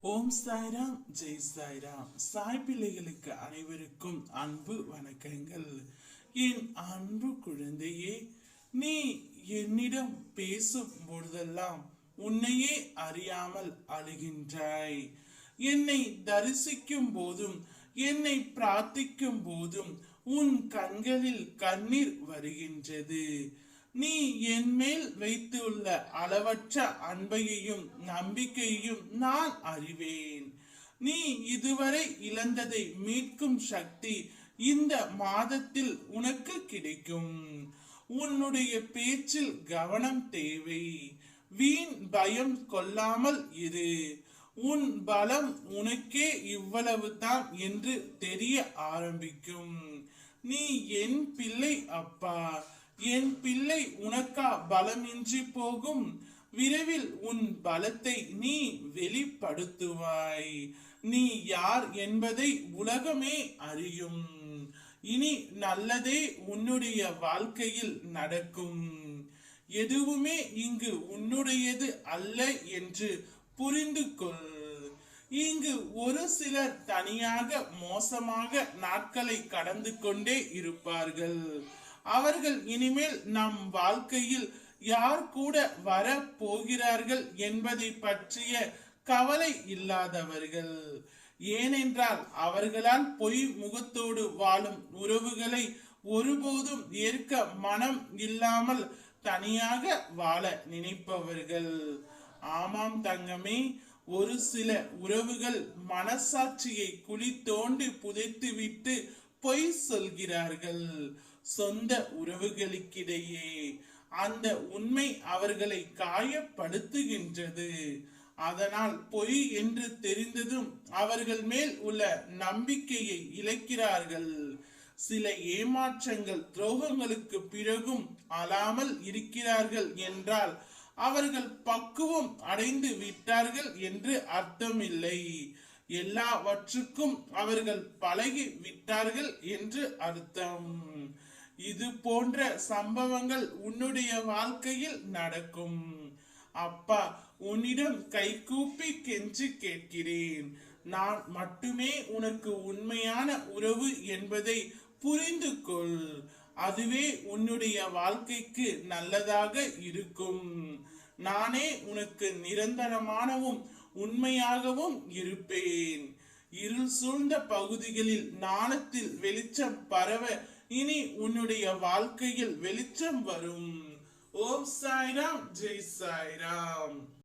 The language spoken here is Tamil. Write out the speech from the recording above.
ஓம் சாய்ராம் ஜெய் சாய்ராம். சாய் பிள்ளைகளுக்கு அனைவருக்கும் அன்பு வணக்கங்கள். என் அன்பு குழந்தையே நீ என்னிடம் பேசும் பொழுதெல்லாம் உன்னையே அறியாமல் அழுகின்றாய். என்னை தரிசிக்கும் போதும் என்னை பிரார்த்திக்கும் போதும் உன் கண்களில் கண்ணீர் வருகின்றது. நீ என் மேல் வைத்துள்ள அளவற்ற அன்பையையும் நம்பிக்கையையும் நான் அறிவேன். நீ இதுவரை இழந்ததை மீட்கும் சக்தி இந்த மாதத்தில் உனக்கு கிடைக்கும். உன்னுடைய பேச்சில் கவனம் தேவை. வீண் பயம் கொள்ளாமல் இரு. உன் பலம் உனக்கே இவ்வளவுதான் என்று தெரிய ஆரம்பிக்கும். நீ என் பிள்ளை அப்பா. என் பிள்ளை உனக்கா பலமின்றி போகும். விரைவில் உன் பலத்தை நீ வெளிப்படுத்துவாய். நீ யார் என்பதை உலகமே அறியும். இனி நல்லதே உன்னுடைய வாழ்க்கையில் நடக்கும். எதுவுமே இங்கு உன்னுடையது அல்ல என்று புரிந்து கொள். இங்கு ஒரு சிலர் தனியாக மோசமாக நாட்களை கடந்து கொண்டே இருப்பார்கள். அவர்கள் இனிமேல் நம் வாழ்க்கையில் யார் கூட வர போகிறார்கள் என்பதை பற்றிய கவலை இல்லாதவர்கள். ஏனென்றால் அவர்களால் பொய் முகத்தோடு வாழும் உறவுகளை ஒருபோதும் ஏற்க மனம் இல்லாமல் தனியாக வாழ நினைப்பவர்கள். ஆமாம் தங்கமே ஒரு சில உறவுகள் மனசாட்சியை குழி தோண்டி புதைத்துவிட்டு பொய் சொல்கிறார்கள். சொந்த உறவுகளுக்கிடையே அந்த உண்மை அவர்களை காயப்படுத்துகின்றது. அதனால் பொய் என்று தெரிந்ததும் அவர்கள் மேல் உள்ள நம்பிக்கையை இழக்கிறார்கள். சில ஏமாற்றங்கள் துரோகங்களுக்கு பிறகும் அழாமல் இருக்கிறார்கள் என்றால் அவர்கள் பக்குவம் அடைந்து விட்டார்கள் என்று அர்த்தமில்லை. எல்லாவற்றுக்கும் அவர்கள் பழகி விட்டார்கள் என்று அர்த்தம். இது போன்ற சம்பவங்கள் உன்னுடைய வாழ்க்கையில் நடக்கும். அப்பா உன்னிடம் கைகூப்பி கெஞ்சி கேட்கிறேன். நான் மட்டுமே உனக்கு உண்மையான உறவு என்பதை புரிந்து கொள் அதுவே உன்னுடைய வாழ்க்கைக்கு நல்லதாக இருக்கும். நானே உனக்கு நிரந்தரமானவும் உண்மையாகவும் இருப்பேன். இருள் சூழ்ந்த பகுதிகளில் நாணத்தில் வெளிச்சம் பரவ இனி உன்னுடைய வாழ்க்கையில் வெளிச்சம் வரும். ஓம் சாய்ராம் ஜெய் சாய்ராம்.